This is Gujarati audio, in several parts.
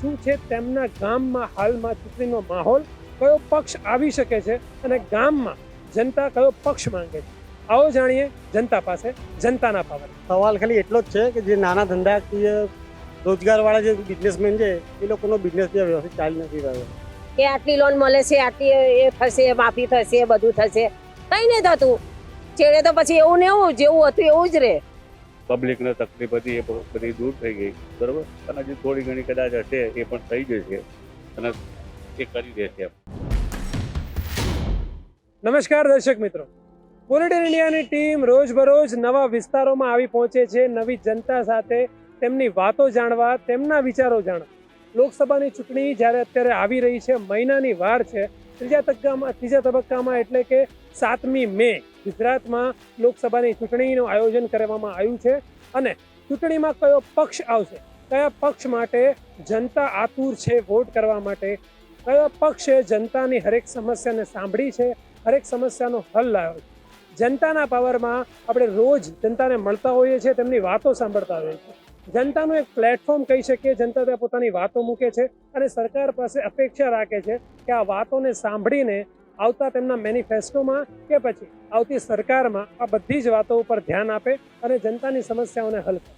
શું છે તેમના ગામમાં હાલમાં ચૂંટણીનો માહોલ? કયો પક્ષ આવી શકે છે? અને ગામમાં જનતા કયો પક્ષ માંગે છે? આવો જાણીએ જનતા પાસે જનતાના પાવર. સવાલ ખાલી એટલો જ છે કે જે નાના ધંધાકીય રોજગારવાળા જે બિઝનેસમેન છે એ લોકોનો બિઝનેસ જે વ્યવસ્થિત ચાલી નથી રહ્યો. કે આટલી લોન મળે છે આટલી એ થશે માફી થશે બધું થશે. કઈ નહીં થતું. છેડે તો પછી એવું ને એવું જેવું હતું એવું જ રહે. પબ્લિકને તકલીફ હતી એ બધી દૂર થઈ ગઈ. બરોબર? અને જે થોડી ઘણી કદાચ હશે એ પણ થઈ જશે. અને એ કરી દેશે એમ. નમસ્કાર દર્શક મિત્રો. પોલિટિકલ ઇન્ડિયાની ટીમ રોજબરોજ નવા વિસ્તારોમાં આવી પહોંચે છે. નવી જનતા સાથે તેમની વાતો જાણવા, તેમના વિચારો જાણવા. લોકસભાની ચૂંટણી જ્યારે અત્યારે આવી રહી છે, મહિનાની વાર છે, ત્રીજા તબક્કામાં ત્રીજા તબક્કામાં એટલે કે સાતમી મે ગુજરાતમાં લોકસભાની ચૂંટણીનું આયોજન કરવામાં આવ્યું છે અને ચૂંટણીમાં કયો પક્ષ આવશે? કયા પક્ષ માટે જનતા આતુર છે વોટ કરવા માટે? કયો પક્ષે જનતાની હરેક સમસ્યાને સાંભળી છે? હરેક સમસ્યાનો હલ લાવ્યો છે? જનતાના પાવરમાં આપણે રોજ જનતાને મળતા હોઈએ છીએ, તેમની વાતો સાંભળતા હોઈએ છીએ. જનતાનું એક પ્લેટફોર્મ કહી શકીએ, જનતા ત્યાં પોતાની વાતો મૂકે છે અને સરકાર પાસે અપેક્ષા રાખે છે કે આ વાતોને સાંભળીને આવતા તેમના મેનિફેસ્ટોમાં કે પછી આવતી સરકારમાં આ બધી જ વાતો ઉપર ધ્યાન આપે અને જનતાની સમસ્યાઓને હલ કરે.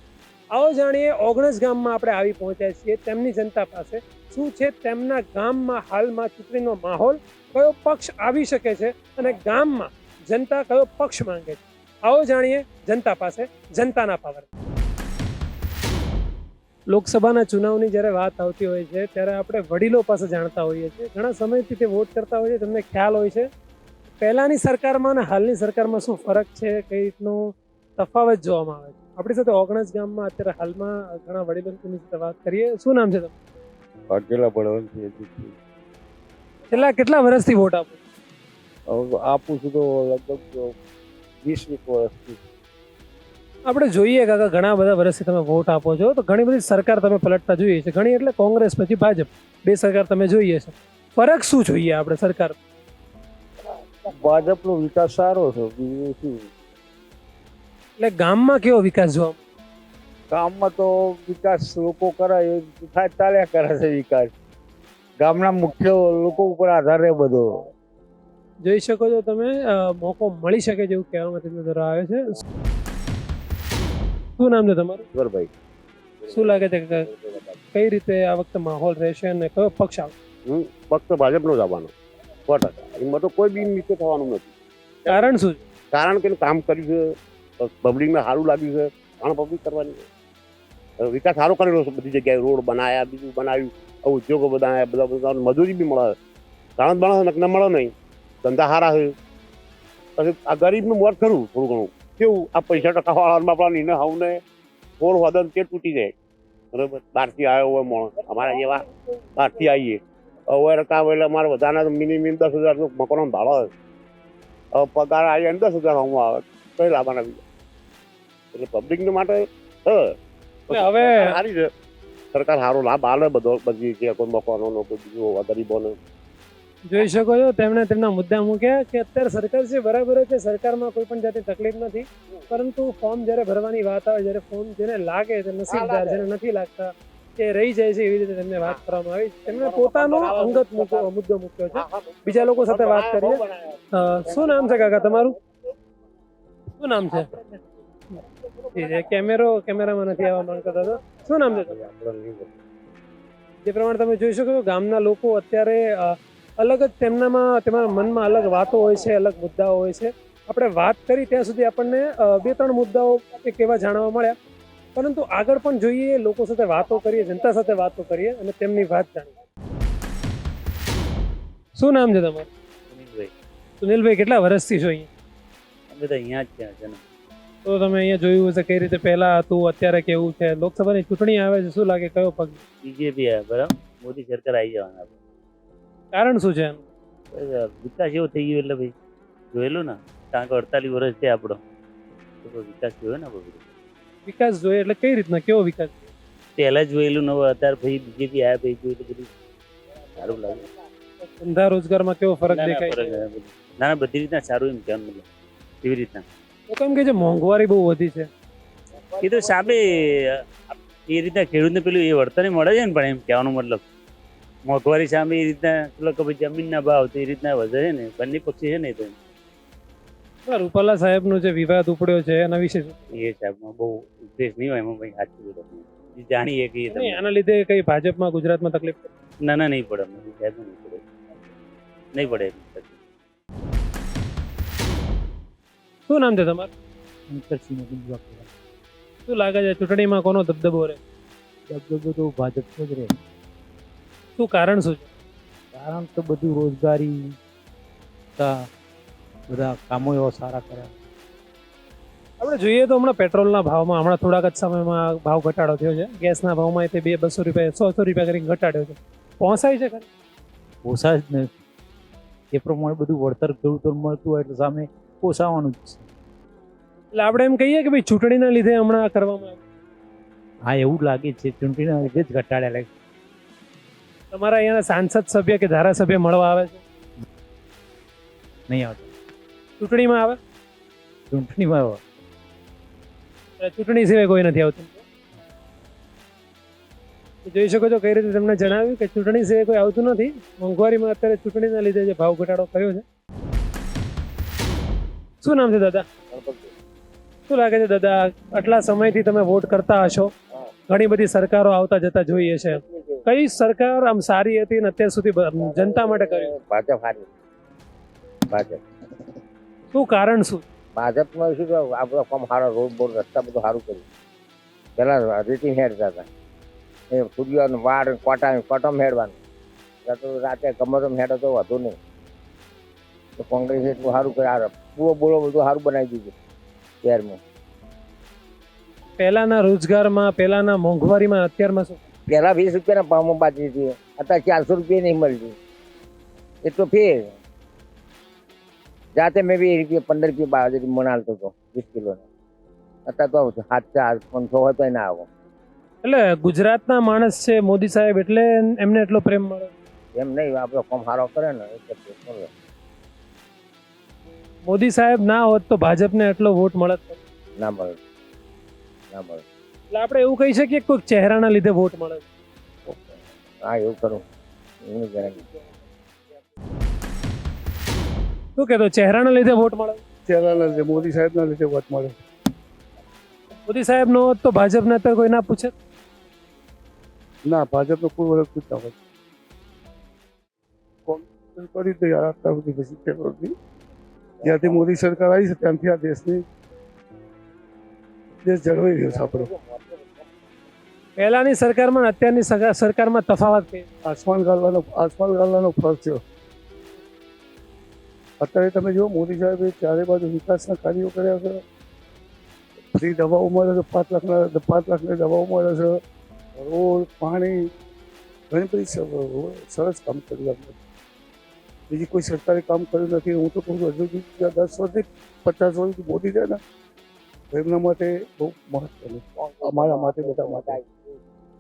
આવો જાણીએ, ઓગણસ ગામમાં આપણે આવી પહોંચ્યા છીએ, તેમની જનતા પાસે. શું છે તેમના ગામમાં હાલમાં ચૂંટણીનો માહોલ? કયો પક્ષ આવી શકે છે અને ગામમાં જનતા કયો પક્ષ માંગે છે? આવો જાણીએ જનતા પાસે જનતાના પાવર. લોકસભાના ચુનાવની જ્યારે વાત આવતી હોય છે ત્યારે આપણે વડીલો પાસે જાણતા હોઈએ છીએ. ઘણા સમયથી તે વોટ કરતા હોઈએ તમને ખ્યાલ હોય છે. પહેલાની સરકારમાં અને હાલની સરકારમાં શું ફરક છે કઈ રીતનો તફાવત જોવામાં આવે છે? આપણી સાથે ઓગણસ ગામમાં અત્યારે હાલમાં ઘણા વડીલોની સાથે વાત કરીએ. શું નામ છે તમે વાઘેલા ભણવાનું છેલ્લા કેટલા વર્ષથી વોટ આપો આપું છું તો લગભગ વીસ વીસ વર્ષથી. આપણે જોઈએ કાકા ઘણા બધા વર્ષથી તમે વોટ આપો છો. તો ઘણી બધી સરકાર તમે પલટતા જોઈએ છે. ઘણી એટલે કોંગ્રેસ પછી ભાજપ. બે સરકાર તમે જોઈએ છે. ફરક શું જોઈએ આપણે સરકાર? ભાજપનો વિકાસ સારો છે બીજું શું? એટલે ગામમાં કેવો વિકાસ જોવા ગામમાં તો વિકાસ લોકો કરે થાય ચાલ્યા કરે છે વિકાસ. ગામના મુખ્ય લોકો ઉપર આધાર રહે બધો. જોઈ શકો છો તમે મોકો મળી શકે જેવું કહેવામાં તમને આવે છે. શું નામ છે તમારું? ઈશ્વરભાઈ શું લાગે છે કઈ રીતે આ વખતે માહોલ રહેશે અને કયો પક્ષ આવશે હું ફક્ત ભાજપનો જ આવવાનો. સો ટકા. એમાં તો કોઈ બી નીચે થવાનું નથી. કારણ શું છે? કારણ કે કામ કર્યું છે પબ્લિકને સારું લાગ્યું છે પણ પબ્લિક કરવાની વિકાસ સારો કરેલો છે બધી જગ્યાએ રોડ બનાવ્યા બીજું બનાવ્યું ઉદ્યોગો બનાવ્યા બધા બધા મજૂરી બી મળે. કારણ મળે ન મળે નહીં. ધંધા સારા છે. પછી આ ગરીબનું મોત ખરું થોડું ઘણું. કેવું? આ પૈસા ટકા વાળામાં આપણા નીને હવને ફોર વાદન તે તૂટી જાય. બરોબર? બહારથી આવ્યો હોય માણસ અમારા જેવા બહારથી આવીએ. હવે રકા એટલે અમારે બધાના મિનિમમ દસ હજાર મકાનો ભાડો આવે હવે પગાર આવીએ દસ હજાર હું આવે. કઈ લાવવાના બીજા એટલે પબ્લિકને માટે હવે સારી છે. સરકાર સારો લાભ આલે બધો બધી જે કોઈ મકાનોનો કોઈ બીજો ગરીબોને. જોઈ શકો છો તેમણે તેમના મુદ્દા મૂક્યા કે અત્યારે સરકાર છે બરાબર છે સરકારમાં કોઈ પણ જાતની તકલીફ નથી પરંતુ ફોર્મ જ્યારે ભરવાની વાત આવે જ્યારે ફોર્મ જેને લાગે તે નસીબદાર જેને નથી લાગતા તે રહી જાય છે એવી રીતે તેમને વાત કરવામાં આવી. તેમણે પોતાનો અંગત મુદ્દો મૂક્યો છે. બીજા લોકો સાથે વાત કરીએ. શું નામ છે કાકા તમારું? શું નામ છે? જી, જે કેમેરો કેમેરામાં નથી આવવા માંગતા હતા શું નામ છે? જે પ્રમાણે તમે જોઈ શકો છો ગામના લોકો અત્યારે અલગ જ તેમનામાં તેમના મનમાં અલગ વાતો હોય છે અલગ મુદ્દાઓ હોય છે. આપણે વાત કરી ત્યાં સુધી આપણને બે ત્રણ મુદ્દાઓ એક એવા જાણવા મળ્યા. પરંતુ આગળ પણ જોઈએ લોકો સાથે વાતો કરીએ જનતા સાથે વાતો કરીએ અને તેમની વાત જાણીએ. શું નામ છે તમારું? સુનિલભાઈ. સુનિલભાઈ કેટલા વર્ષથી છો અહીંયા? અમે તો અહીંયા જ ત્યાં છે ને. તો તમે અહીંયા જોયું હશે કઈ રીતે પહેલા હતું અત્યારે કેવું છે? લોકસભાની ચૂંટણી આવે છે શું લાગે? કયો પગ? બીજેપી આવે બરાબર? મોદી સરકાર આવી જવાના. કારણ શું છે વિકાસ એવો થઈ ગયો એટલે ભાઈ. જોયેલું ને કારણ કે અડતાલીસ વર્ષ છે આપણો. તો વિકાસ જોયો ને બધું? વિકાસ જોઈએ એટલે કઈ રીતના? કેવો વિકાસ પહેલા જોયેલું નવું અત્યારે ભાઈ બીજેપી આવ્યા પછી જોયું બધું સારું લાગે. ધંધા રોજગારમાં કેવો ફરક દેખાય ના ના બધી. રીતના સારું એમ કેમ મતલબ. એવી રીતના. તો કેમ કે જે મોંઘવારી બહુ વધી છે. એ તો સાબે એ રીતના ખેડૂતને પેલું એ વળતર મળે છે ને પણ એમ કહેવાનો મતલબ. મોંઘવારી સામે એ રીતના લોકો જમીનના ભાવ તો એ રીતના વધે છે ને? બંને પક્ષી છે ને તો? રૂપાલા સાહેબનો જે વિવાદ ઉપડ્યો છે એના વિશે શું? એ સાહેબમાં બહુ ઉપદેશ નહીં હોય એમાં ભાઈ સાચું બોલો જાણીએ કે આના લીધે કઈ ભાજપમાં ગુજરાતમાં તકલીફ ના ના નહીં પડે અમને સાહેબ નહીં પડે. નહીં પડે શું નામ છે તમારું? શું લાગે છે ચૂંટણીમાં કોનો દબદબો રહે? દબદબો તો ભાજપનો જ રહે. શું કારણ શું છે? કારણ તો બધું રોજગારી બધા કામો એવા સારા કર્યા. આપણે જોઈએ તો હમણાં પેટ્રોલના ભાવમાં હમણાં થોડાક જ સમયમાં ભાવ ઘટાડો થયો છે. ગેસના ભાવમાં તે બે બસો રૂપિયા સો સો રૂપિયા કરીને ઘટાડ્યો છે. પહોંચાય છે ખરી? પોસાય જ ને એ પ્રમાણે બધું વળતર ખેડૂતો મળતું હોય એટલે સામે પોસાવાનું જ છે. એટલે આપણે એમ કહીએ કે ભાઈ ચૂંટણીના લીધે હમણાં કરવામાં હા એવું લાગે છે. ચૂંટણીના લીધે જ ઘટાડ્યા લાગે તમારા અહીંયાના સાંસદ સભ્ય કે ધારાસભ્ય મળવા આવે છે? નહીં આવતો. ચૂંટણીમાં આવે? ચૂંટણીમાં આવે. ચૂંટણી સિવાય કોઈ નથી આવતું. જોઈ શકો છો કઈ રીતે તમને જણાવ્યું કે ચૂંટણી સિવાય કોઈ આવતું નથી. મોંઘવારીમાં અત્યારે ચૂંટણીના લીધે જે ભાવ ઘટાડો કર્યો છે. શું નામ છે દાદા? શું લાગે છે દાદા? આટલા સમયથી તમે વોટ કરતા હશો. ઘણી બધી સરકારો આવતા જતા જોઈએ છે. કઈ સરકાર આમ સારી હતી ને અત્યાર સુધી જનતા માટે કર્યું ભાજપ હારી. ભાજપ. શું કારણ શું? ભાજપમાં શું આપણો કામ સારો રોડ બોડ રસ્તા બધું સારું કર્યું. પેલા રેટિંગ હેડતા હતા. એ સૂર્યનું વાડ કોટા કોટમ હેડવાનું. તો રાતે કમરમ હેડો તો વધુ નહીં. તો કોંગ્રેસ એટલું સારું કર્યું. પૂરો બોલો બધું સારું બનાવી દીધું શહેરમાં. પહેલાના રોજગારમાં પહેલાના મોંઘવારીમાં અત્યારમાં શું? પહેલા વીસ રૂપિયાના ભાવમાં બાજરી હતી અત્યારે ચારસો રૂપિયા નહીં મળતી એટલો ફેર. જાતે મેં બી રૂપિયા પંદર રૂપિયા બાજરી મણ હાલતો હતો વીસ કિલોનો. અત્યારે તો સાત ચાર પાંચસો હોય તો ના આવો. એટલે ગુજરાતના માણસ છે મોદી સાહેબ એટલે એમને એટલો પ્રેમ મળે? એમ નહીં આપણો કોમ સારો કરે ને એટલે મોદી સાહેબ ના હોત તો ભાજપને એટલો વોટ મળત. ના મળે ના મળે એટલે આપણે એવું કહી શકીએ કે કોઈક ચહેરાના લીધે વોટ મળે. હા એવું કરું. એનું ગેરંટી શું કહેતો ચહેરાના લીધે વોટ મળે? ચહેરાના લીધે મોદી સાહેબના લીધે વોટ મળે. મોદી સાહેબ નો હોત તો ભાજપને અત્યારે કોઈ ના પૂછે? ના ભાજપનો કોઈ વરસ પૂછતા હોય. કોંગ્રેસ કરી દે યાર આટલા બધી પછી ત્યાંથી જ્યાંથી મોદી સરકાર આવી છે ત્યાંથી આ દેશની દેશ જળવાઈ રહ્યો છે આપણો. પહેલાની સરકારમાં અત્યારની સરકાર- સરકારમાં તફાવત આસમાન ગાળવાનો આસમાન ગાળવાનો ફરક છે. અત્યારે તમે જુઓ મોદી સાહેબે ચારે બાજુ વિકાસના કાર્યો કર્યા છે. ફ્રી દવાઓ મળે છે પાંચ લાખના પાંચ લાખની દવાઓ મળે છે. રોડ પાણી ઘણી બધી સરસ કામ કર્યું આપણે. બીજી કોઈ સરકારે કામ કર્યું નથી. હું તો કહું છું હજુ દસ વર્ષથી પચાસ વર્ષથી મોદી છે ને. એમના માટે બહુ મહત્વનું અમારા માટે બધા માટે.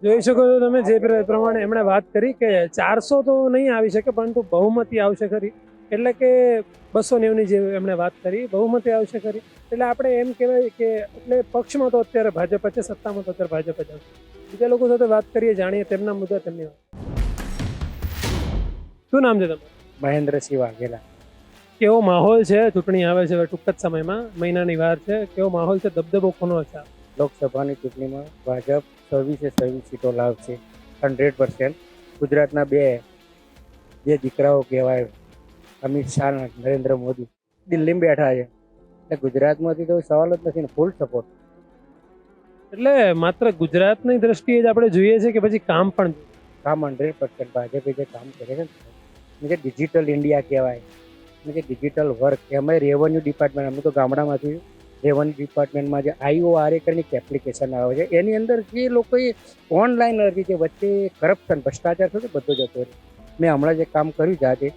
જોઈ શકો છો તમે જે પ્રમાણે એમણે વાત કરી કે ચારસો તો નહીં આવી શકે પરંતુ બહુમતી આવશે ખરી. એટલે કે બસો નેવની જે એમણે વાત કરી બહુમતી આવશે ખરી. એટલે આપણે એમ કહેવાય કે એટલે પક્ષમાં તો અત્યારે ભાજપ છે સત્તામાં તો અત્યારે ભાજપ જ આવશે. બીજા લોકો સાથે વાત કરીએ જાણીએ તેમના મુદ્દા તેમની વાત. શું નામ છે તમારું? મહેન્દ્રસિંહ વાઘેલા. કેવો માહોલ છે? ચૂંટણી આવે છે ટૂંક જ સમયમાં. મહિનાની વાર છે. કેવો માહોલ છે? દબદબો કોનો છે? લોકસભાની ચૂંટણીમાં ભાજપ સર્વિસે સર્વિસ સીટો લાવશે. Hundred percent. ગુજરાતના બે જે દીકરાઓ કહેવાય અમિત શાહ નરેન્દ્ર મોદી દિલ્હીમાં બેઠા છે. એટલે ગુજરાતમાંથી તો સવાલ જ નથી ને ફૂલ સપોર્ટ એટલે માત્ર ગુજરાતની દ્રષ્ટિએ જ આપણે જોઈએ છે કે પછી કામ પણ કામ હંડ્રેડ પર્સન્ટ. ભાજપે જે કામ કરે છે ને જે ડિજિટલ ઇન્ડિયા કહેવાય અને જે ડિજિટલ વર્ક એમાં રેવન્યુ ડિપાર્ટમેન્ટ અમે તો ગામડામાંથી રેવન્યુ ડિપાર્ટમેન્ટમાં જે આઈઓઆરએ કરીને એક એપ્લિકેશન આવે છે. એની અંદર જે લોકોએ ઓનલાઈન અરજી જે વચ્ચે કરપ્શન ભ્રષ્ટાચાર થતો બધો જતો રહ્યો. મેં હમણાં જે કામ કર્યું જાતે,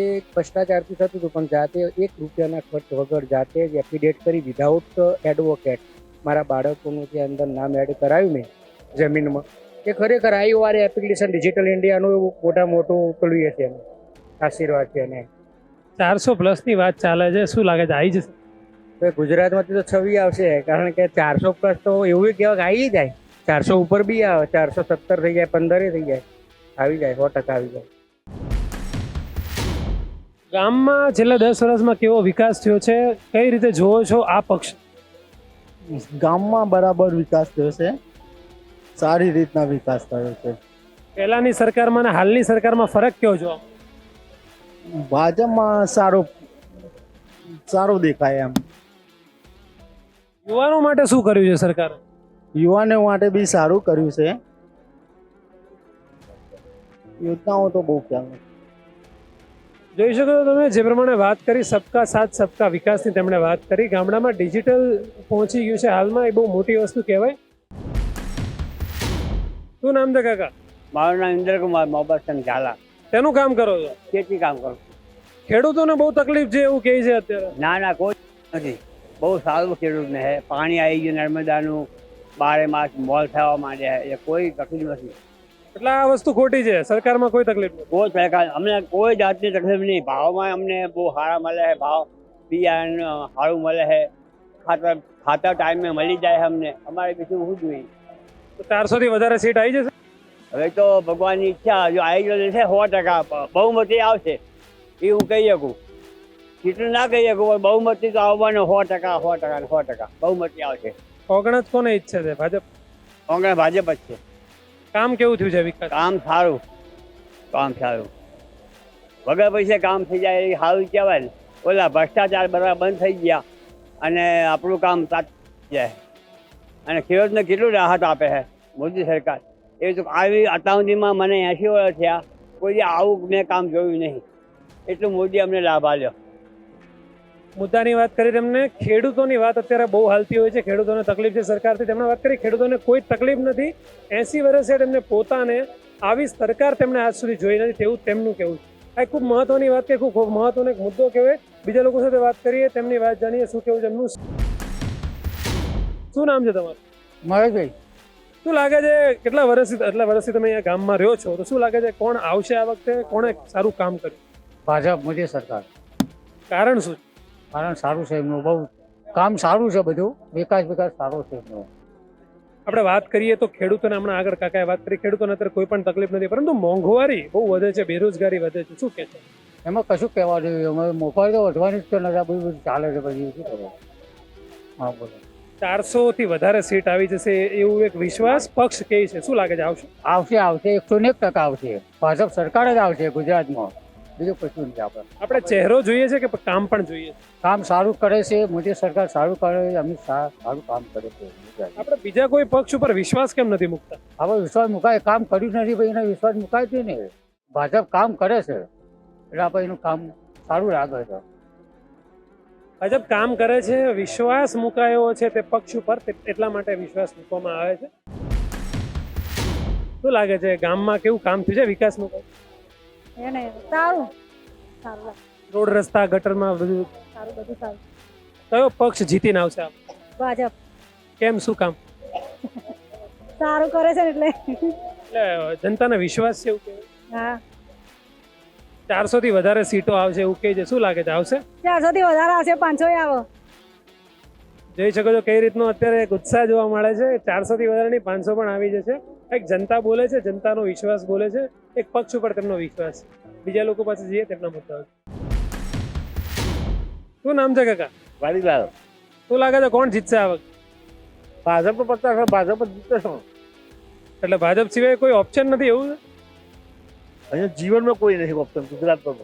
એ ભ્રષ્ટાચારથી થતું હતું, પણ જાતે એક રૂપિયાના ખર્ચ વગર જાતે જ એફિડેટ કરી વિધાઉટ એડવોકેટ મારા બાળકોનું જે અંદર નામ એડ કરાવ્યું મેં જમીનમાં, એ ખરેખર આઈઓઆર એપ્લિકેશન ડિજિટલ ઇન્ડિયાનું એવું મોટા મોટું પેલું એ છે આશીર્વાદ છે એને. ચારસો પ્લસની વાત ચાલે છે. શું લાગે છે? આવી જશે. ગુજરાતમાંથી તો છવી આવશે કારણ કે ચારસો પ્લસ તો એવું કહેવાય કે આવી જાય. ચારસો ઉપર બી આવે ચારસો સત્તર થઈ જાય પંદરે થઈ જાય. આવી જાય સો ટકા આવી જાય. ગામમાં છેલ્લા દસ વર્ષમાં કેવો વિકાસ થયો છે? કઈ રીતે જોવો છો આ પક્ષ? ગામમાં બરાબર વિકાસ થયો છે. સારી રીતના વિકાસ થયો છે. પહેલાની સરકારમાં અને હાલની સરકારમાં ફરક કેવો જોવા? ભાજપમાં સારો સારો દેખાય એમ. યુવાનો માટે શું કર્યું છે સરકારે? યુવાનો માટે બી સારું કર્યું છે. યોજનાઓ તો બહુ ખ્યાલ જોઈ શકો છો તમે જે પ્રમાણે વાત કરી સબકા સાથ સબકા વિકાસની તેમણે વાત કરી. ગામડામાં ડિજિટલ પહોંચી ગયું છે. હાલમાં એ બહુ મોટી વસ્તુ કહેવાય. શું નામ છે કાકા? મારું નામ ઇન્દ્રકુમાર મોબાસન ઝાલા. તેનું કામ કરો છો? ખેતી કામ કરું? ખેડૂતોને બહુ તકલીફ છે એવું કહે છે અત્યારે. ના ના કોઈ નથી. બહુ સારું ખેડૂતને હે પાણી આવી ગયું નર્મદાનું. બારે માસ મોલ થવા માંડ્યા છે. એ કોઈ તકલીફ નથી. એટલે આ વસ્તુ ખોટી છે. સરકારમાં કોઈ તકલીફ નથી. કોઈ સરકાર અમને કોઈ જાતની તકલીફ નહીં. ભાવમાં અમને બહુ સારા મળે છે ભાવ. બિયારણ સારું મળે છે. ખાતર ખાતર ટાઈમે મળી જાય અમને. અમારે બીજું શું જોઈએ? તો ચારસો થી વધારે સીટ આવી જશે? હવે તો ભગવાનની ઈચ્છા જો આવી ગયો છે સો ટકા બહુમતી આવશે. એ હું કહી શકું. કેટલું ના કહી શકું બહુમતી તો આવવાનો સો ટકા સો ટકા સો ટકા. બહુમતી આવશે. જ કોને ઈચ્છે છે? ભાજપ? કોંગ્રેસ ભાજપ જ છે. કામ કેવું થયું છે વિકાસ? કામ સારું. કામ સારું. વગર પૈસે કામ થઈ જાય એ સારું કહેવાય ને. ઓલા ભ્રષ્ટાચાર બધા બંધ થઈ ગયા અને આપણું કામ સાચ જાય. અને ખેડૂતને કેટલું રાહત આપે છે મોદી સરકાર? એ તો આવી અટાવનીમાં મને એંસી વર્ષ થયા કોઈ આવું મેં કામ જોયું નહીં. એટલું મોદી અમને લાભ આપ્યો. મુદ્દાની વાત કરી તેમને ખેડૂતોની વાત અત્યારે બહુ હાલતી હોય છે. ખેડૂતોને તકલીફ છે સરકારથી. તેમણે વાત કરી ખેડૂતોને કોઈ તકલીફ નથી. એસી વર્ષે તેમને પોતાને આવી સરકાર તેમણે આજ સુધી જોઈ નથી તેવું તેમનું કહેવું છે. આ ખૂબ મહત્વની વાત કે ખૂબ ખૂબ મહત્વનો એક મુદ્દો કહેવાય. બીજા લોકો સાથે વાત કરીએ તેમની વાત જાણીએ શું કેવું છે એમનું. શું નામ છે તમારું? મહેશભાઈ. શું લાગે છે કેટલા વર્ષથી એટલા વર્ષથી તમે અહીંયા ગામમાં રહ્યો છો? તો શું લાગે છે કોણ આવશે આ વખતે? કોણે સારું કામ કર્યું? ભાજપ મોદી સરકાર. કારણ શું કારણ સારું છે એમનું. બહુ કામ સારું છે બધું. વિકાસ વિકાસ સારો છે એમનો. આપણે વાત કરીએ તો ખેડૂતોને હમણાં આગળ કાકાએ વાત કરી. ખેડૂતોને અત્યારે કોઈ પણ તકલીફ નથી પરંતુ મોંઘવારી બહુ વધે છે બેરોજગારી વધે છે. શું કે છે? એમાં કશું કહેવા જોઈએ અમે મોફારી તો વધવાની જ છે નથી બધું ચાલે છે. પછી શું કરો હા બોલો. ચારસો થી વધારે સીટ આવી જશે એવું એક વિશ્વાસ પક્ષ કહે છે. શું લાગે છે? આવશે? આવશે આવશે. એકસો ને એક ટકા આવશે. ભાજપ સરકાર જ આવશે ગુજરાતમાં. બીજું કશું નથી આપણે. આપણે ચહેરો જોઈએ છે કે કામ પણ જોઈએ કામ સારું કરે છે મોદી સરકાર સારું કરે છે અમિત શાહ સારું કામ કરે છે આપણે બીજા કોઈ પક્ષ ઉપર વિશ્વાસ કેમ નથી મૂકતા? હવે વિશ્વાસ મુકાય કામ કર્યું નથી ભાઈ એને વિશ્વાસ મુકાય છે ને. ભાજપ કામ કરે છે. એટલે આપણે એનું કામ સારું લાગે છે. ભાજપ કામ કરે છે વિશ્વાસ મુકાયો છે તે પક્ષ ઉપર એટલા માટે વિશ્વાસ મૂકવામાં આવે છે. શું લાગે છે ગામમાં કેવું કામ થયું છે વિકાસનું કામ? એને સારું. સારું રોડ રસ્તા ગટરમાં બધું? સારું બધું સારું. કયો પક્ષ જીતીને આવશે? ભાજપ. કેમ શું કામ? સારું કરે છે એટલે. એટલે જનતાને વિશ્વાસ છે એવું હા. ચારસો થી વધારે સીટો આવશે એવું કહે છે શું લાગે છે? આવશે? ચારસો થી વધારે આવશે પાંચસો આવો. જોઈ શકો છો કઈ રીતનો અત્યારે એક ઉત્સાહ જોવા મળે છે. ચારસો થી વધારેની પાંચસો પણ આવી જશે. એક જનતા બોલે છે જનતાનો વિશ્વાસ બોલે છે. એક પક્ષ ઉપર તેમનો વિશ્વાસ. બીજા લોકો પાસે જઈએ તેમના મુદ્દાઓ શું નામ છે કાકા? વાડીલાલ. શું લાગે છે કોણ જીતશે આ વખતે? ભાજપ પચાસ ભાજપ જીતશે. એટલે ભાજપ સિવાય કોઈ ઓપ્શન નથી એવું? અહીંયા જીવનમાં કોઈ નથી ઓપ્શન ગુજરાતમાં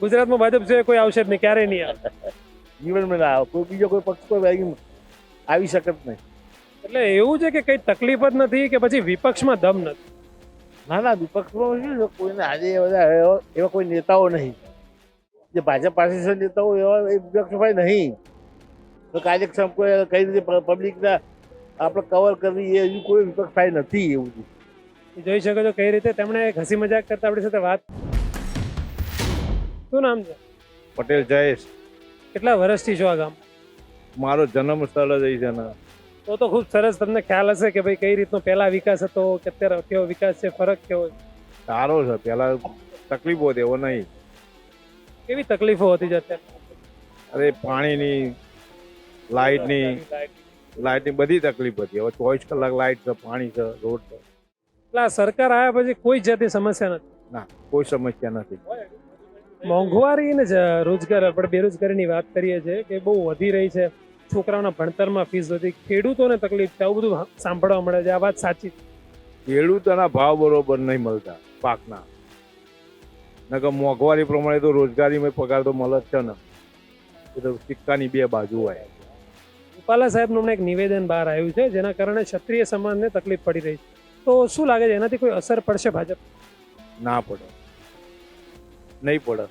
ગુજરાતમાં ભાજપ છે કોઈ આવશે જ નહીં ક્યારેય નહીં આવે. જીવનમાં ના આવે કોઈ બીજો કોઈ પક્ષ કોઈ આવી આવી શકે જ નહીં. એટલે એવું છે કે કઈ તકલીફ જ નથી કે પછી વિપક્ષમાં દમ નથી? ના ના વિપક્ષમાં શું છે કોઈને આજે બધા એવા કોઈ નેતાઓ નહીં. જે ભાજપ પાસે છે નેતાઓ એવા એ વિપક્ષભાઈ નહીં. તો કાર્યક્ષમ કોઈ કઈ રીતે પબ્લિકના આપણે કવર કરવી એ હજુ કોઈ વિપક્ષભાઈ નથી એવું. જોઈ શકો છો કઈ રીતે તેમણે એક હસી મજાક કરતા આપણી સાથે વાત. શું નામ છે? પટેલ જયેશ. કેટલા વર્ષથી છો આ ગામ? મારો જન્મ સ્થળ જ અહીં છે ને. તો તો ખૂબ સરસ તમને ખ્યાલ હશે કે ભાઈ કઈ રીતનો પહેલા વિકાસ હતો કે અત્યારે કેવો વિકાસ છે ફરક કેવો છે? સારો છે પહેલા તકલીફો હતી એવો નહીં. કેવી તકલીફો હતી જ અત્યારે? અરે પાણીની લાઇટની લાઇટની બધી તકલીફ હતી. હવે ચોવીસ કલાક લાઇટ છે પાણી છે રોડ છે. એટલે સરકાર આવ્યા પછી કોઈ જાતની સમસ્યા નથી. ના કોઈ સમસ્યા નથી. મોંઘવારી ને જ રોજગાર આપણે બેરોજગારીની વાત કરીએ છીએ કે બહુ વધી રહી છે. છોકરાઓના ભણતરમાં ફીસ વધી ખેડૂતોને તકલીફ છે આવું બધું સાંભળવા મળે છે આ વાત સાચી ખેડૂતોના ભાવ બરોબર નહીં મળતા પાકના. નકર મોંઘવારી પ્રમાણે તો રોજગારીમાં પગાર તો મળે જ છે ને. એ તો સિક્કાની બે બાજુ હોય. રૂપાલા સાહેબનું એક નિવેદન બહાર આવ્યું છે જેના કારણે ક્ષત્રિય સમાજને તકલીફ પડી રહી છે. તો શું લાગે છે? એનાથી કોઈ અસર પડશે ભાજપ? ના પડે. નહીં પડે.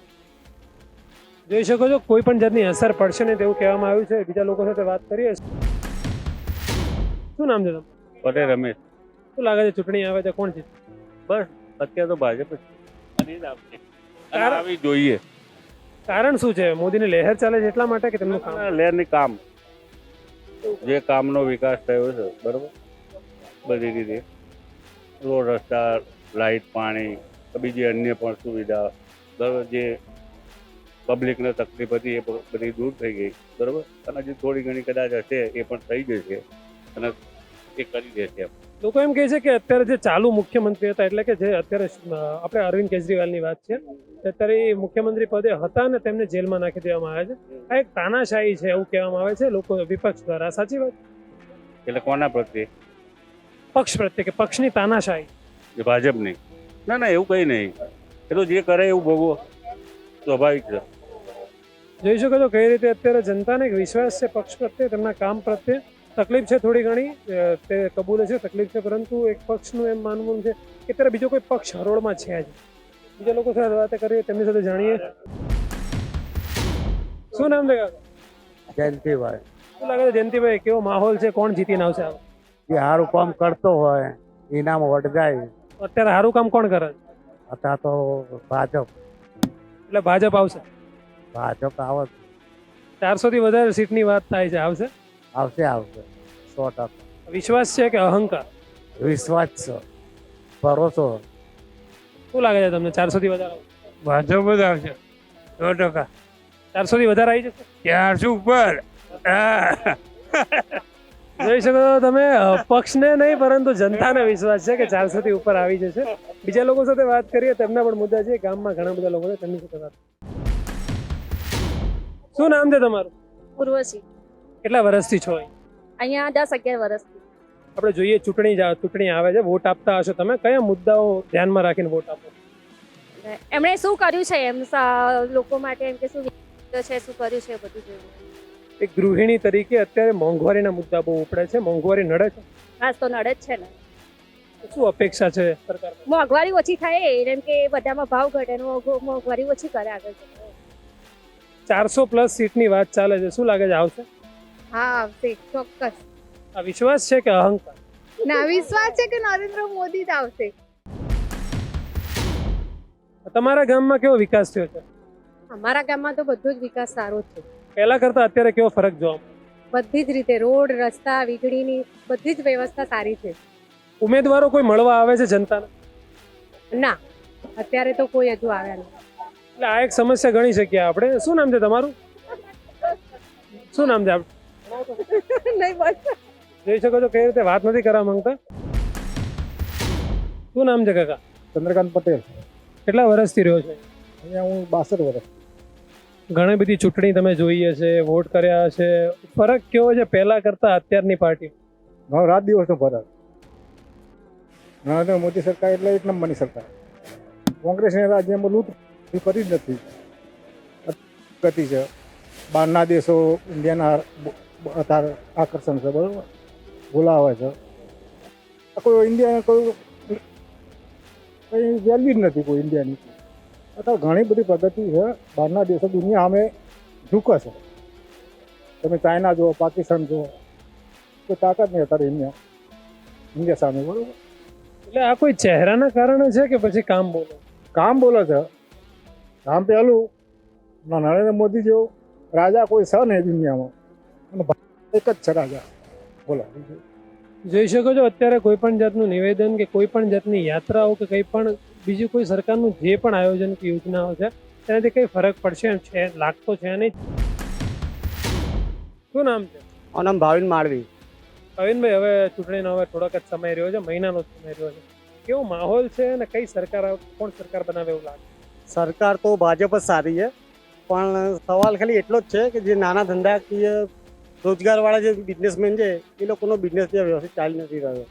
જોઈ શકો છો કોઈ પણ જાતની અસર પડશે ને તેવું કહેવામાં આવ્યું છે. બીજા લોકો સાથે વાત કરીએ. શું નામ છે તમારું? પટેલ રમેશ. શું લાગે છે ચૂંટણી આવે છે કોણ છે બસ અત્યારે તો ભાજપ જ અને જ આવશે. અને કારણ- આવી જોઈએ. કારણ શું છે? મોદીની લહેર ચાલે છે એટલા માટે કે તેમનું કામ? લહેરની કામ. જે કામનો વિકાસ થયો છે બરોબર? બધી રીતે. રોડ રસ્તા લાઇટ પાણી બીજી અન્ય પણ સુવિધા બરાબર? જે પબ્લિકને તકલીફ હતી એ બધી દૂર થઈ ગઈ બરાબર? અને જે થોડી ઘણી કદાચ હશે એ પણ થઈ જશે અને એ કરી દેશે લોકો એમ કહે છે કે અત્યારે જે ચાલુ મુખ્યમંત્રી હતા એટલે કે જે અત્યારે આપણે અરવિંદ કેજરીવાલની વાત છે અત્યારે એ મુખ્યમંત્રી પદે હતા ને તેમને જેલમાં નાખી દેવામાં આવે છે. આ એક તાનાશાહી છે એવું કહેવામાં આવે છે લોકો વિપક્ષ દ્વારા સાચી વાત? એટલે કોના પ્રત્યે? પક્ષ પ્રત્યે કે પક્ષની તાનાશાહી. એ ભાજપની. ના ના એવું કંઈ નહીં. એ તો જે કરે એવું ભોગવો. સ્વાભાવિક છે. જોઈ શકો છો કઈ રીતે અત્યારે જનતાને એક વિશ્વાસ છે પક્ષ પ્રત્યે તેમના કામ પ્રત્યે. તકલીફ છે થોડી ઘણી તે કબૂલે છે તકલીફ છે પરંતુ એક પક્ષનું એમ માનવું છે કે અત્યારે બીજો કોઈ પક્ષ હરોળમાં છે જ. બીજા લોકો સાથે વાત કરીએ તેમની સાથે જાણીએ. શું નામ છે? કાકા જયંતિભાઈ. શું લાગે છે જયંતિભાઈ કેવો માહોલ છે? કોણ જીતીને આવશે આ? જે સારું કામ કરતો હોય ઇનામ વટગાય અત્યારે સારું કામ કોણ કરે? અત્યારે તો ભાજપ. એટલે ભાજપ આવશે? ભાજપ આવે ચારસો થી વધારે સીટની વાત થાય છે આવશે? આવશે આવશે. સો ટકા. વિશ્વાસ છે કે અહંકાર? વિશ્વાસ છે. ભરોસો. શું લાગે છે તમને ચારસો થી વધારે ભાજપ જ આવશે. સો ટકા. ચારસો થી વધારે આવી જશે? ચારસો ઉપર. જોઈ શકો છો તમે પક્ષને નહીં પરંતુ જનતાને વિશ્વાસ છે કે ચારસો થી ઉપર આવી જશે. બીજા લોકો સાથે વાત કરીએ તેમના પણ મુદ્દા છે. ગામમાં ઘણા બધા લોકો છે તેમની સાથે વાત શું નામ છે તમારું? ઉર્વશી. કેટલા વર્ષથી છો અહીં? અહીંયા દસ અગિયાર વર્ષથી. આપણે જોઈએ ચૂંટણી ચૂંટણી આવે છે વોટ આપતા હશો તમે. કયા મુદ્દાઓ ધ્યાનમાં રાખીને વોટ આપો? એમણે શું કર્યું છે? એમ લોકો માટે એમ કે શું છે શું કર્યું છે બધું જોયું એક ગૃહિણી તરીકે અત્યારે મોંઘવારીના મુદ્દા બહુ ઉપડે છે. મોંઘવારી નડે છે? ખાસ તો નડે જ છે ને. શું અપેક્ષા છે સરકાર મોંઘવારી ઓછી થાય એમ કે બધામાં ભાવ ઘટે મોંઘવારી ઓછી કરે આગળ ચારસો પ્લસ સીટની વાત ચાલે છે. શું લાગે છે? આવશે? હા આવશે. ચોક્કસ. આ વિશ્વાસ છે કે અહંકાર? ના વિશ્વાસ છે કે નરેન્દ્ર મોદી જ આવશે. તમારા ગામમાં કેવો વિકાસ થયો છે? અમારા ગામમાં તો બધો જ વિકાસ સારો જ છે પહેલા કરતા અત્યારે કેવો ફરક જોવા બધી જ રીતે રોડ રસ્તા વીજળીની બધી જ વ્યવસ્થા સારી છે. ઉમેદવારો કોઈ મળવા આવે છે જનતાને? ના અત્યારે તો કોઈ હજુ આવ્યા નથી. એટલે આ એક સમસ્યા ગણી શકીએ આપણે. શું નામ છે તમારું? શું નામ છે આપણું નહીં બસ જોઈ શકો છો કઈ રીતે વાત નથી કરવા માંગતા. શું નામ છે કાકા? ચંદ્રકાંત પટેલ. કેટલા વર્ષથી રહ્યો છે? અહીંયા હું બાસઠ વર્ષ. ઘણી બધી ચૂંટણી તમે જોઈએ છે વોટ કર્યા છે ફરક કેવો છે પહેલા કરતા અત્યારની પાર્ટી? ઘણો રાત દિવસનો ફરક. નરેન્દ્ર મોદી સરકાર એટલે એક નંબરની સરકાર. કોંગ્રેસને રાજ્યમાં લૂંટ કરી જ નથી. ગતિ છે. બહારના દેશો ઇન્ડિયાના આકર્ષણ છે, બરાબર? બોલાવે છે. કોઈ ઇન્ડિયાને કોઈ કંઈ વેલ્યુ જ નથી કોઈ ઇન્ડિયાની. અત્યારે ઘણી બધી પદ્ધતિ છે. બહારના દેશો દુનિયા અમે ઝૂકે છે. તમે ચાઇના જુઓ પાકિસ્તાન જુઓ કોઈ તાકાત નહીં અત્યારે ઇન્ડિયા. ઇન્ડિયા સામે બરોબર? એટલે આ કોઈ ચહેરાના કારણે છે કે પછી કામ બોલો? કામ બોલે છે. કામ પહેલું નરેન્દ્ર મોદી જેવો રાજા કોઈ છે નહીં દુનિયામાં. અને એક જ છે રાજા. બોલો. જોઈ શકો છો અત્યારે કોઈ પણ જાતનું નિવેદન કે કોઈ પણ જાતની યાત્રાઓ કે કંઈ પણ બીજું કોઈ સરકારનું જે પણ આયોજન કે યોજનાઓ છે તેનાથી કંઈ ફરક પડશે છે લાગતો છે નહીં? શું નામ છે? મારું નામ ભાવિન માળવી. ભાવિનભાઈ હવે ચૂંટણીનો હવે થોડોક જ સમય રહ્યો છે મહિનાનો સમય રહ્યો છે. કેવો માહોલ છે અને કઈ સરકાર કોણ સરકાર બનાવે એવું લાગે? સરકાર તો ભાજપ જ સારી છે પણ સવાલ ખાલી એટલો જ છે કે જે નાના ધંધાકીય રોજગારવાળા જે બિઝનેસમેન છે એ લોકોનો બિઝનેસ જે વ્યવસ્થિત ચાલી નથી રહ્યો.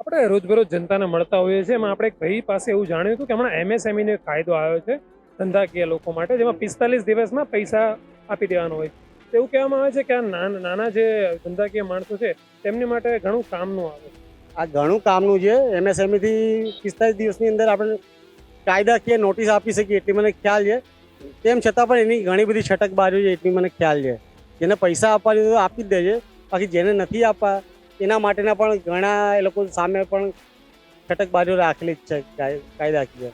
આપણે રોજબરોજ જનતાને મળતા હોઈએ છીએ. એમાં આપણે ભાઈ પાસે એવું જાણ્યું હતું કે હમણાં એમએસએમઈનો એક કાયદો આવ્યો છે, ધંધાકીય લોકો માટે, જેમાં પિસ્તાલીસ દિવસમાં પૈસા આપી દેવાનો હોય. તો એવું કહેવામાં આવે છે કે આ નાના જે ધંધાકીય માણસો છે, તેમની માટે ઘણું કામનું આવે આ ઘણું કામનું છે. એમએસએમઈથી પિસ્તાલીસ દિવસની અંદર આપણે કાયદાકીય નોટિસ આપી શકીએ એટલી મને ખ્યાલ છે. તેમ છતાં પણ એની ઘણી બધી છટકબારીઓ છે એટલી મને ખ્યાલ છે. જેને પૈસા આપવાની તો આપી જ દેજે. બાકી જેને નથી આપવા એના માટેના પણ ઘણા એ લોકો સામે પણ છટકબારીઓ રાખેલી જ છે કાય- કાયદાકીય.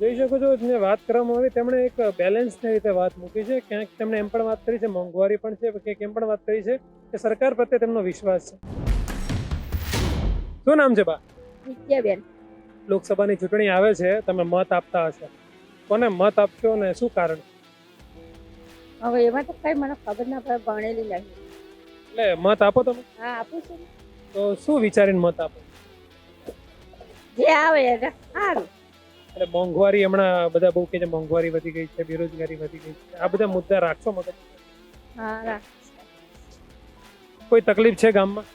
જોઈ શકો છો જે વાત કરવામાં આવી તેમણે એક બેલેન્સની રીતે વાત મૂકી છે. ક્યાંક તેમણે એમ પણ વાત કરી છે મોંઘવારી પણ છે ક્યાંક એમ પણ વાત કરી છે કે સરકાર પ્રત્યે તેમનો વિશ્વાસ છે. શું નામ છે બા? વિદ્યાબેન. લોકસભાની ચૂંટણી આવે છે તમે મત આપતા હશો. કોને મત આપશો ને શું કારણ? હવે એમાં તો કઈ મને ખબર ના પડે ભણેલી નહીં. એટલે મત આપો તમે? હા આપું છું તો શું વિચારીને મત આપો? જે આવે એને સારું. એટલે મોંઘવારી હમણાં બધા બહુ કે છે મોંઘવારી વધી ગઈ છે બેરોજગારી વધી ગઈ છે. આ બધા મુદ્દા રાખશો મગજ? હા રાખ. કોઈ તકલીફ છે ગામમાં?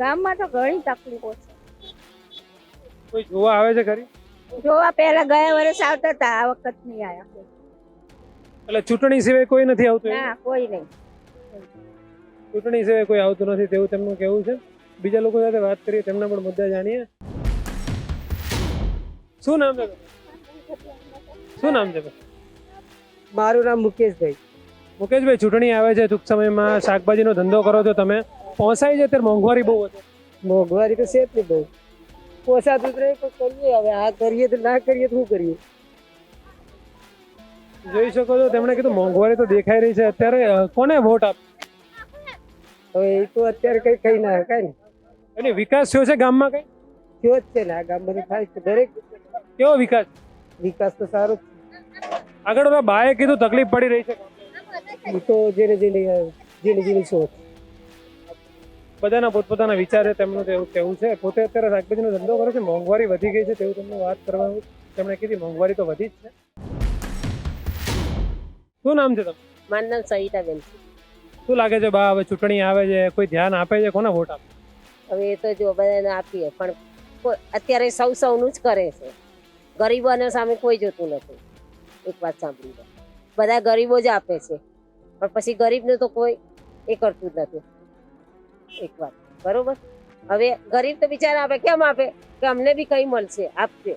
ગામમાં તો ઘણી તકલીફો છે. કોઈ જોવા આવે છે ખરી જોવા પહેલા ગયા વર્ષ આવતા હતા આ વખત નહીં આવ્યા. એટલે ચૂંટણી સિવાય કોઈ નથી આવતું ના કોઈ નહીં. ચૂંટણી સિવાય કોઈ આવતું નથી તેવું તેમનું કેવું છે. બીજા લોકો સાથે વાત કરીએ તેમના પણ મુદ્દા જાણીએ. શું નામ છે? શું નામ છે? મારું નામ મુકેશભાઈ. મુકેશભાઈ ચૂંટણી આવે છે ટૂંક સમયમાં શાકભાજીનો ધંધો કરો છો તમે. પોસાય છે અત્યારે મોંઘવારી બહુ હતી મોંઘવારી તો છે જ નહીં બહુ. પોસાતું જ નહીં કરીએ હવે. આ કરીએ તો ના કરીએ તો શું કરીએ? જોઈ શકો છો તેમણે કીધું મોંઘવારી તો દેખાઈ રહી છે. અત્યારે કોને વોટ આપ? હવે એ તો અત્યારે કઈ કઈ ના શકાય ને. એટલે વિકાસ થયો છે ગામમાં કઈ? થયો જ છે ને આ ગામ બધું થાય છે દરેક કેવો વિકાસ? વિકાસ તો સારો આગળ ઓલા બાએ કીધું તકલીફ પડી રહી છે. તો જેને જેને જેને જેની સોચ બધાના પોતપોતાના વિચારે છે તેમનું તેવું કહેવું છે. પોતે અત્યારે શાકભાજીનો ધંધો કરે છે મોંઘવારી વધી ગઈ છે તેવું તમને વાત કરવાનું તેમણે કીધી મોંઘવારી તો વધી જ છે. શું નામ છે તમારું? મારું નામ સહિતાબેન છે. શું લાગે છે બા હવે ચૂંટણી આવે છે કોઈ ધ્યાન આપે છે? કોને વોટ આપે? હવે એ તો જો બધાને આપીએ પણ અત્યારે સૌ સૌનું જ કરે છે. ગરીબોને સામે કોઈ જોતું નથી. એક વાત સાંભળી લો. બધા ગરીબો જ આપે છે. પણ પછી ગરીબને તો કોઈ એ કરતું જ નથી. એક વાત. બરોબર? હવે ગરીબ તો બિચારા આપે કેમ આપે? કે અમને બી કંઈ મળશે આપશે.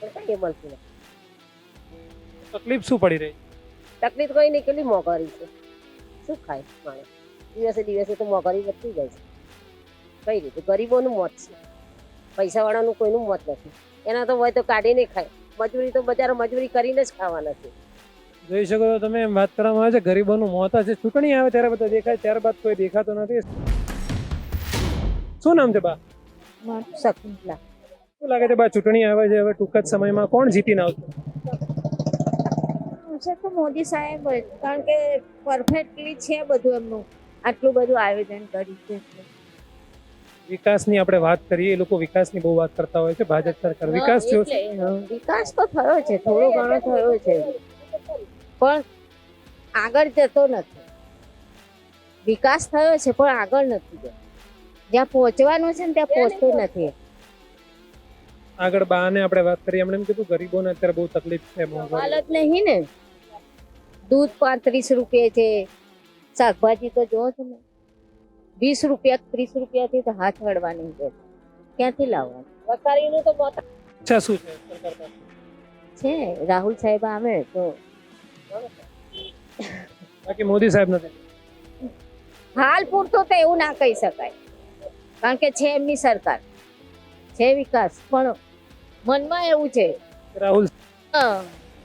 પણ કંઈ મળતું નથી. તકલીફ શું પડી રહી? તકલીફ કંઈ નહીં કેટલી મોંઘવારી છે. શું ખાય? માણસ દિવસે દિવસે તો મોંઘવારી વધતી જાય છે. કઈ રીતે? ગરીબોનું મોત છે. પૈસાવાળાનું કોઈનું મોત નથી. એના તો હોય તો કાઢીને ખાય. મજૂરી તો બજારો મજૂરી કરીને જ ખાવાના છે. જોઈ શકો છો તમે એમ વાત કરવામાં આવે છે ગરીબોનું મોત છે ચૂંટણી આવે ત્યારે બધા દેખાય ત્યારબાદ કોઈ દેખાતો નથી. શું નામ છે બા? શકુંતલા. શું લાગે છે બા ચૂંટણી આવે છે હવે ટૂંક જ સમયમાં કોણ જીતીને આવશે? છે તો મોદી સાહેબ જ કારણ કે પરફેક્ટલી છે બધું એમનું. આટલું બધું આયોજન કર્યું છે વિકાસની આપણે વાત કરીએ એ લોકો વિકાસની બહુ વાત કરતા હોય છે ભાજપ સરકાર. વિકાસ થયો વિકાસ તો થયો છે થોડો ઘણો થયો છે. પણ આગળ જતો નથી. વિકાસ થયો છે પણ આગળ નથી જતો. જ્યાં પહોંચવાનું છે ને ત્યાં પહોંચતો નથી. આગળ બાને આપણે વાત કરીએ એમણે એમ કીધું ગરીબોને અત્યારે બહુ તકલીફ છે હાલત નહીં ને. દૂધ પાંત્રીસ રૂપિયા છે શાકભાજી તો જો ને વીસ રૂપિયા ત્રીસ રૂપિયાથી તો હાથ વળવાની છે. ક્યાંથી લાવવાનું? વસારીનું તો મોત શું છે? છે રાહુલ સાહેબ આવે તો. બાકી મોદી સાહેબ નથી. હાલ પૂરતું તો એવું ના કહી શકાય. કારણ કે છે એમની સરકાર. છે વિકાસ પણ મનમાં એવું છે. રાહુલ હા,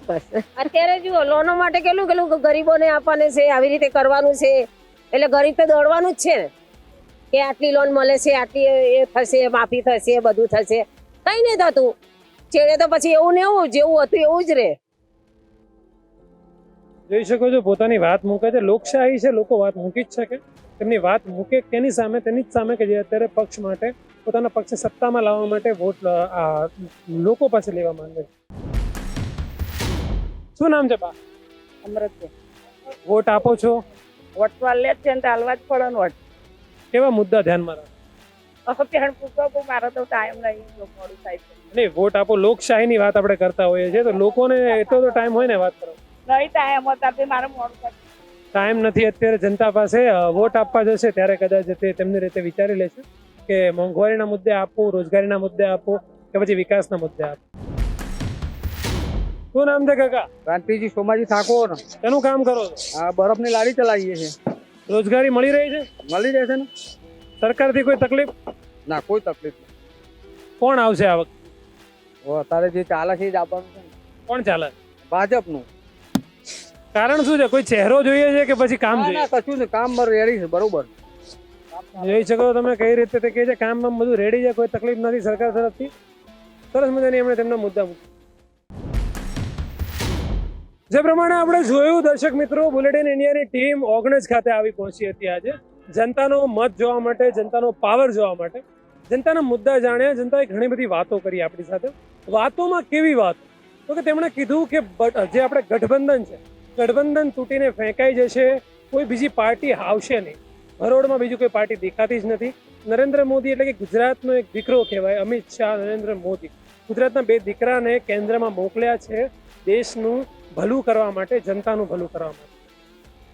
બસ. અત્યારે જુઓ, લોનો માટે કેટલું કેટલું ગરીબોને આપવાનું છે, આવી રીતે કરવાનું છે. એટલે ગરીબ તો દોડવાનું જ છે ને. કે આટલી લોન મળે છે, આટલી એ થશે, માફી થશે, બધું થશે. કંઈ નહીં થતું. છેડે તો પછી એવું ને એવું, જેવું હતું એવું જ રહે જોઈ શકો છો, પોતાની વાત મૂકે છે. લોકશાહી છે, લોકો વાત મૂકી જ શકે. તેમની વાત મૂકે તેની સામે, તેની જ સામે કે જે અત્યારે પક્ષ માટે, પોતાના પક્ષને સત્તામાં લાવવા માટે વોટ લોકો પાસે લેવા માંગે છે. શું નામ છે બા? અમૃતભાઈ વોટ આપો છો? વટવા લે જ છે ને હાલવા જ પડે ને વટ. કેવા મુદ્દા ધ્યાનમાં રાખો? પેણ પૂછો મારો તો ટાઈમ નહીં મોડું થાય છે. નહીં વોટ આપો લોકશાહીની વાત આપણે કરતા હોઈએ છીએ તો લોકોને એટલો તો ટાઈમ હોય ને વાત કરો. નહીં ટાઈમ હતા તે મારે મોડું થાય. ટાઈમ નથી અત્યારે જનતા પાસે વોટ આપવા જશે ત્યારે કદાચ તે તેમની રીતે વિચારી લેશે કે મોંઘવારીના મુદ્દે આપવું રોજગારીના મુદ્દે આપવું કે પછી વિકાસના મુદ્દે આપવું શું નામ છે કાકા? ક્રાંતિજી સોમાજી ઠાકોર. શેનું કામ કરો છો? આ બરફની લારી ચલાવીએ છીએ. રોજગારી મળી રહી છે? મળી રહેશે ને? સરકારથી કોઈ તકલીફ? ના કોઈ તકલીફ કોણ આવશે આ વખતે? નહીં અત્યારે જે ચાલે છે એ જ આપવાનું છે કોણ ચાલે? ભાજપનું. કારણ શું છે? કોઈ ચહેરો જોઈએ છે કે પછી કામ ના, જોઈએ? કશું નહીં. કામ રેડી છે બરોબર. જોઈ શકો તમે કઈ રીતે તે કહે છે કામ બધું રેડી છે કોઈ તકલીફ નથી સરકાર તરફથી. સરસ મજાની એમણે તેમના મુદ્દા મૂક્યા. જે પ્રમાણે આપણે જોયું, દર્શક મિત્રો બુલેટિન ઇન્ડિયાની ટીમ ઓગણજ ખાતે આવી પહોંચી હતી આજે. જનતાનો મત જોવા માટે, જનતાનો પાવર જોવા માટે. જનતાના મુદ્દા જાણ્યા, જનતાએ ઘણી બધી વાતો કરી આપણી સાથે. વાતોમાં કેવી વાત? તો કે તેમણે કીધું કે જે આપણે ગઠબંધન છે, ગઠબંધન તૂટીને ફેંકાઈ જશે, કોઈ બીજી પાર્ટી આવશે નહીં. હરોડમાં બીજું કોઈ પાર્ટી દેખાતી જ નથી. નરેન્દ્ર મોદી એટલે કે ગુજરાતનો એક દીકરો કહેવાય, અમિત શાહ, નરેન્દ્ર મોદી. ગુજરાતના બે દીકરાને કેન્દ્રમાં મોકલ્યા છે, દેશનું ભલું કરવા માટે, જનતાનું ભલું કરવા માટે.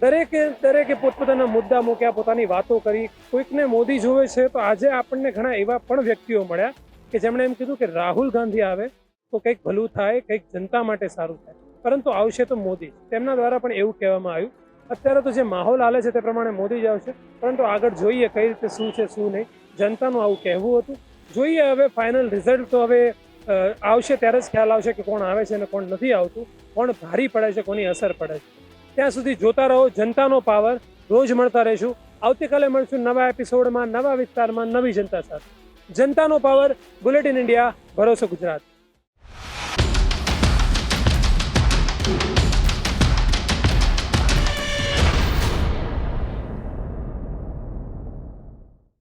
દરેકે દરેકે પોતપોતાના મુદ્દા મૂક્યા, પોતાની વાતો કરી. કોઈકને મોદી જોવે છે તો આજે આપણને ઘણા એવા પણ વ્યક્તિઓ મળ્યા કે જેમણે એમ કીધું કે રાહુલ ગાંધી આવે તો કંઈક ભલું થાય, કંઈક જનતા માટે સારું થાય. પરંતુ આવશે તો મોદી. તેમના દ્વારા પણ એવું કહેવામાં આવ્યું. અત્યારે તો જે માહોલ હાલે છે તે પ્રમાણે મોદી જ આવશે. પરંતુ આગળ જોઈએ કઈ રીતે શું છે, શું નહીં. જનતાનું આવું કહેવું હતું. જોઈએ હવે ફાઇનલ રિઝલ્ટ તો હવે આવશે ત્યારે જ ખ્યાલ આવશે કે કોણ આવે છે અને કોણ નથી આવતું, કોણ ભારી પડે છે, કોની અસર પડે છે. ત્યાં સુધી જોતા રહો, જનતાનો પાવર રોજ મળતા રહીશું. આવતીકાલે મળશું નવા એપિસોડમાં નવા વિસ્તારમાં, નવી જનતા સાથે. જનતાનો પાવર બુલેટિન ઇન્ડિયા ભરોસો ગુજરાત.